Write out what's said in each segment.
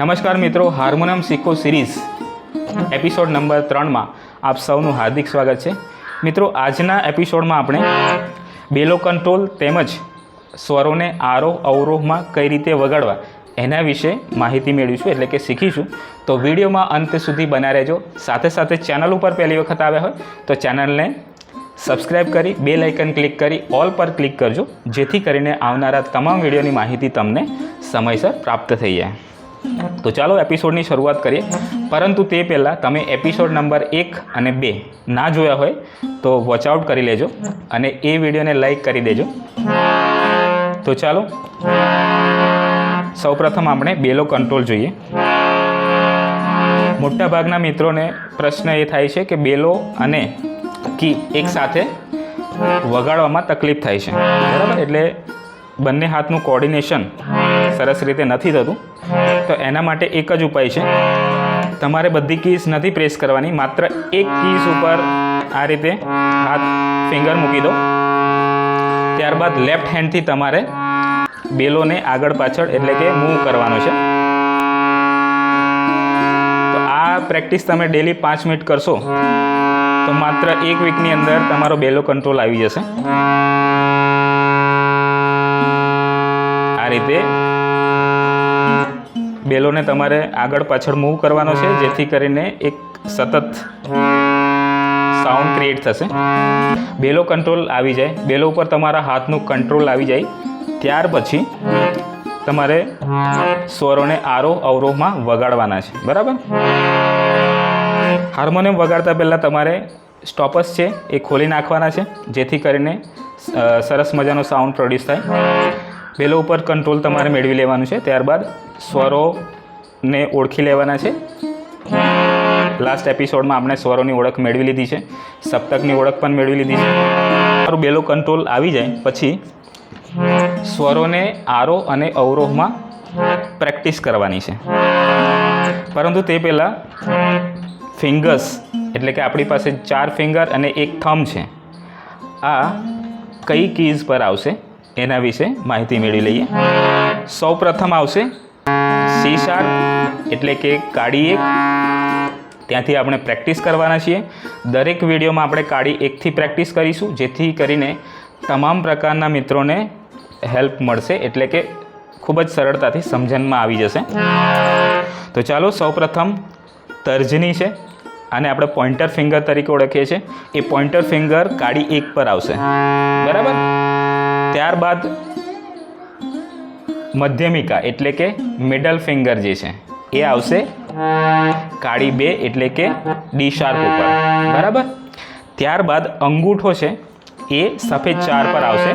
નમસ્કાર મિત્રો, હાર્મોનિયમ શીખો સિરીઝ. એપિસોડ નંબર ત્રણમાં આપ સૌનું હાર્દિક સ્વાગત છે. મિત્રો, આજના એપિસોડમાં આપણે બેલો કંટ્રોલ તેમજ સ્વરોને આરોહ અવરોહમાં કઈ રીતે વગાડવા એના વિશે માહિતી મેળવીશું, એટલે કે શીખીશું. તો વિડીયોમાં અંત સુધી બના રહેજો. સાથે સાથે ચેનલ ઉપર પહેલી વખત આવ્યા હોય તો ચેનલને સબસ્ક્રાઇબ કરી બે લાઇકન ક્લિક કરી, ઓલ પર ક્લિક કરજો, જેથી કરીને આવનારા તમામ વિડીયોની માહિતી તમને સમયસર પ્રાપ્ત થઈ જાય. તો ચાલો એપિસોડની શરૂઆત કરીએ. પરંતુ તે પહેલાં તમે એપિસોડ નંબર એક અને બે ના જોયા હોય, તો વોચઆઉટ કરી લેજો અને એ વિડીયોને લાઈક કરી દેજો. તો ચાલો, સૌપ્રથમ આપણે બેલો કંટ્રોલ જોઈએ. મોટાભાગના મિત્રોને પ્રશ્ન એ થાય છે કે બેલો અને કી એકસાથે વગાડવામાં તકલીફ થાય છે. બરાબર? એટલે બંને હાથનું કોર્ડિનેશન સરસ રીતે નથી થતું. તો એના માટે એક જ ઉપાય છે. તમારે બધી કીઝ નથી પ્રેસ કરવાની, માત્ર એક કીઝ ઉપર આ રીતે હાથ ફિંગર મૂકી દો. ત્યારબાદ લેફ્ટ હેન્ડથી તમારે બેલોને આગળ પાછળ એટલે કે મૂવ કરવાનો છે. તો આ પ્રેક્ટિસ તમે ડેલી પાંચ મિનિટ કરશો, તો માત્ર એક વીકની અંદર તમારો બેલો કંટ્રોલ આવી જશે. આ રીતે બેલોને તમારે આગળ પાછળ મૂવ કરવાનો છે, જેથી કરીને એક સતત સાઉન્ડ ક્રિએટ થશે. બેલો કંટ્રોલ આવી જાય. બેલો ઉપર તમારા હાથનું કંટ્રોલ આવી જાય. ત્યાર પછી તમારે સ્વરોને આરોહ અવરોહમાં વગાડવાના છે. બરાબર? હાર્મોનિયમ વગાડતા પહેલાં તમારે સ્ટોપસ છે એ ખોલી નાખવાના છે, જેથી કરીને સરસ મજાનો સાઉન્ડ પ્રોડ્યુસ થાય. બેલો ઉપર કંટ્રોલ તમારે મેળવી લેવાનું છે. ત્યારબાદ સ્વરોને ઓળખી લેવાના છે. લાસ્ટ એપિસોડમાં આપણે સ્વરોની ઓળખ મેળવી લીધી છે. સપ્તકની ઓળખ પણ મેળવી લીધી છે. મારું બેલો કંટ્રોલ આવી જાય પછી સ્વરોને આરોહ અને અવરોહમાં પ્રેક્ટિસ કરવાની છે. પરંતુ તે પહેલાં ફિંગર્સ એટલે કે આપણી પાસે ચાર ફિંગર અને એક થમ છે. આ કઈ કીઝ પર આવશે? એના વિશે માહિતી મેળવી લઈએ. સૌ પ્રથમ આવશે સી શાર્પ એટલે કે કાળી એક. ત્યાંથી આપણે પ્રેક્ટિસ કરવાના છીએ. દરેક વિડીયોમાં આપણે કાળી એકથી પ્રેક્ટિસ કરીશું, જેથી કરીને તમામ પ્રકારના મિત્રોને હેલ્પ મળશે, એટલે કે ખૂબ જ સરળતાથી સમજણમાં આવી જશે. તો ચાલો, સૌપ્રથમ તર્જની છે, આને આપણે પોઇન્ટર ફિંગર તરીકે ઓળખીએ છીએ. એ પોઇન્ટર ફિંગર કાળી એક પર આવશે. બરાબર? ત્યારબાદ મધ્યમિકા, એટલે કે મિડલ ફિંગર જે છે, એ આવશે કાળી બે, એટલે કે ડી શાર્પ ઉપર. બરાબર? ત્યારબાદ અંગૂઠો છે, એ સફેદ ચાર પર આવશે,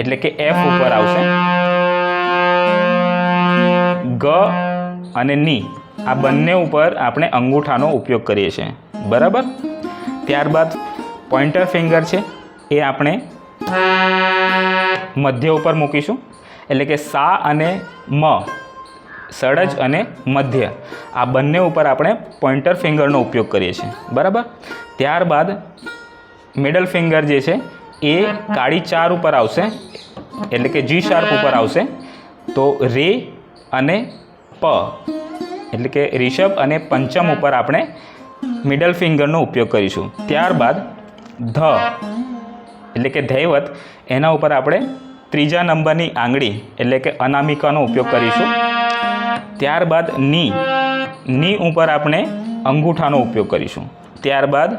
એટલે કે એફ ઉપર આવશે. ગ અને ની, આ બંને ઉપર આપણે અંગૂઠાનો ઉપયોગ કરીએ છીએ. બરાબર? ત્યારબાદ પોઈન્ટર ફિંગર છે, એ આપણે મધ્ય ઉપર મૂકીશું. એટલે કે સા અને મ સડજ અને મધ્ય. આ બંને ઉપર આપણે પોઈન્ટર ફિંગરનો ઉપયોગ કરીએ છીએ. બરાબર? ત્યારબાદ મિડલ ફિંગર જે છે, એ કાળી ચાર ઉપર આવશે. એટલે કે જી શાર્પ ઉપર આવશે. તો રે અને પ. એટલે કે રિષભ અને પંચમ ઉપર આપણે મિડલ ફિંગરનો ઉપયોગ કરીશું. ત્યારબાદ ધ. એટલે કે ધૈવત, એના ઉપર આપણે ત્રીજા નંબરની આંગળી એટલે કે અનામિકાનો ઉપયોગ કરીશું. ત્યારબાદની ની ઉપર આપણે અંગૂઠાનો ઉપયોગ કરીશું. ત્યારબાદ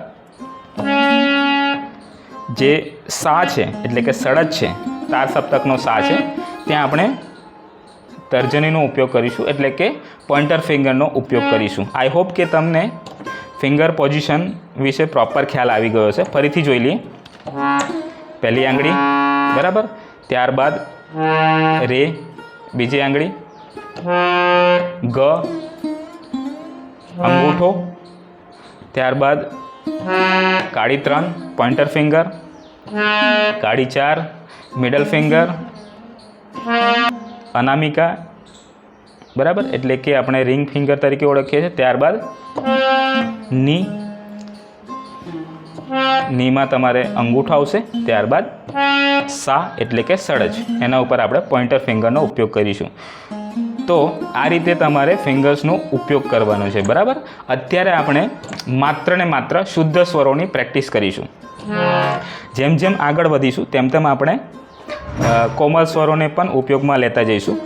જે સા છે, એટલે કે સડજ છે, તાર સપ્તકનો સા છે, ત્યાં આપણે તર્જનીનો ઉપયોગ કરીશું, એટલે કે પોઈન્ટર ફિંગરનો ઉપયોગ કરીશું. આઈ હોપ કે તમને ફિંગર પોઝિશન વિશે પ્રોપર ખ્યાલ આવી ગયો છે ફરીથી જોઈ લઈએ. પહેલી આંગળી, બરાબર? ત્યારબાદ રે, બીજી આંગળી, ગ, અંગૂઠો, ત્યારબાદ કાળી ત્રણ, પોઈન્ટર ફિંગર, કાળી ચાર, મિડલ ફિંગર, અનામિકા, બરાબર? એટલે કે આપણે રિંગ ફિંગર તરીકે ઓળખીએ છીએ. ત્યારબાદની નીમાં તમારે અંગૂઠો આવશે, ત્યારબાદ સા એટલે કે સડજ એના ઉપર આપણે પોઇન્ટર ફિંગરનો ઉપયોગ કરીશું. તો આ રીતે તમારે ફિંગર્સનો ઉપયોગ કરવાનો છે, બરાબર? અત્યારે આપણે માત્ર ને માત્ર શુદ્ધ સ્વરોની પ્રેક્ટિસ કરીશું. જેમ જેમ આગળ વધીશું, તેમ તેમ આપણે કોમલ સ્વરોને પણ ઉપયોગમાં લેતા જઈશું.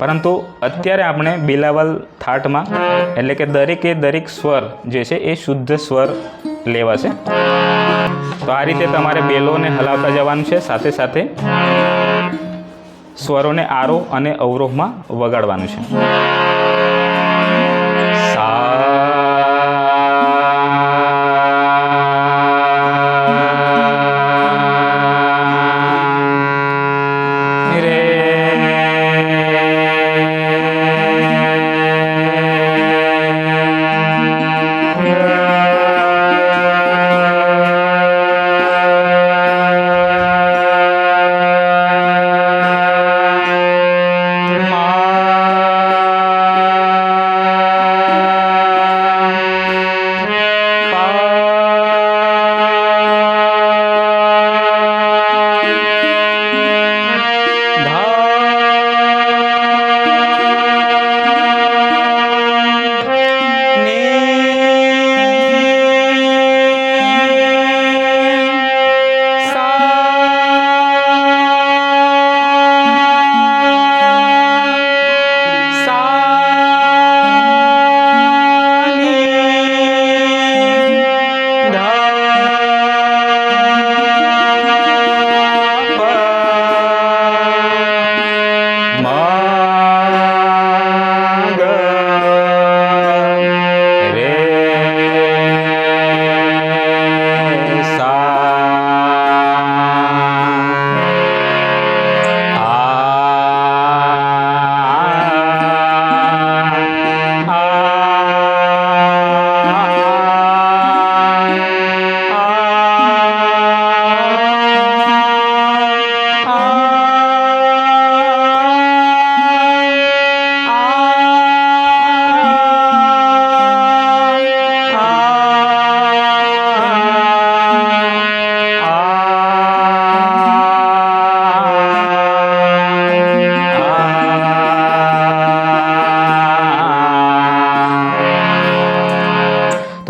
પરંતુ અત્યારે આપણે બિલાવલ થાટમાં, એટલે કે દરેકે દરેક સ્વર જે છે એ શુદ્ધ સ્વર લેવાશે. તો આ રીતે તમારે બેલોને હલાવતા જવાનું છે, સાથે સાથે સ્વરોને આરોહ અને અવરોહમાં વગાડવાનું છે.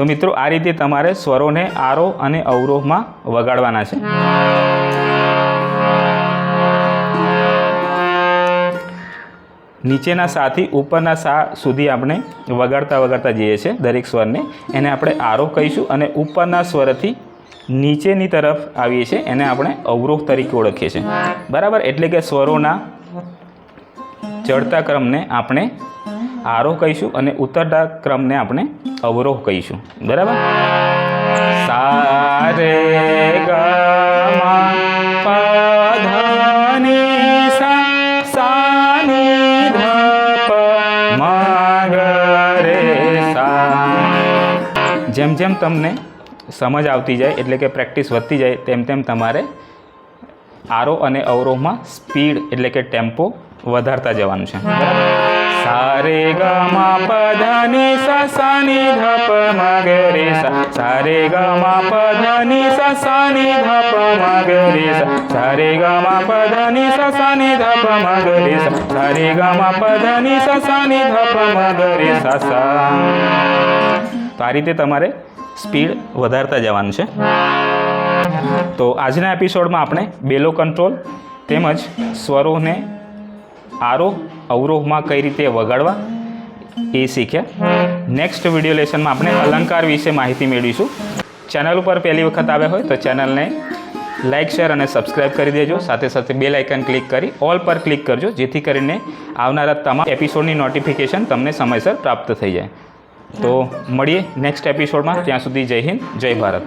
મિત્રો, આ રીતે તમારે સ્વરોને આરોહ અને અવરોહમાં વગાડવાના છે. નીચેના સાથી ઉપરના સા સુધી આપણે વગાડતા વગાડતા જઈએ છીએ દરેક સ્વરને. એને આપણે આરોહ કહીશું અને ઉપરના સ્વરથી નીચેની તરફ આવીએ છીએ. એને આપણે અવરોહ તરીકે ઓળખીએ છીએ. બરાબર? એટલે કે સ્વરોના ચડતા ક્રમને આપણે આરોહ કહીશું અને ઉતરતા ક્રમને આપણે અવરોહ કહીશું. બરાબર? સા રે ગ મ પ ધ ની સા સા ની ધ પ મ ગ રે સા. જેમ જેમ તમને સમજ આવતી જાય, એટલે કે પ્રેક્ટિસ વધતી જાય, તેમ તેમ તમારે આરોહ અને અવરોહમાં સ્પીડ, એટલે કે ટેમ્પો વધારતા જવાનું છે. સા રે ગ મ પ ધ ની સા સા ની ધ પ મ ગ રે સા સા રે ગ મ પ ધ ની સા સા ની ધ પ મ ગ રે સા સા રે ગ મ પ ધ ની સા સા ની ધ પ મ ગ રે સા સા ગ મ પ ધ ની સા સા ની ધ પ મ ગ રે સા સા તો આ રીતે તમારે સ્પીડ વધારતા જવાનું છે. તો આજના એપિસોડમાં આપણે બેલો કંટ્રોલ તેમજ સ્વરોને આરોહ અવરોહમાં કઈ રીતે વગાડવા? એ શીખ્યા. નેક્સ્ટ વીડિયો લેસનમાં આપણે અલંકાર વિશે માહિતી મેળવીશું. ચેનલ ઉપર પહેલી વખત આવ્યા હોય તો ચેનલને લાઇક શેર અને સબસ્ક્રાઇબ કરી દેજો. સાથે સાથે બે લાઇકન ક્લિક કરી ઓલ પર ક્લિક કરજો, જેથી કરીને આવનારા તમામ એપિસોડની નોટિફિકેશન તમને સમયસર પ્રાપ્ત થઈ જાય. તો મળીએ નેક્સ્ટ એપિસોડમાં ત્યાં સુધી જય હિન્દ, જય ભારત.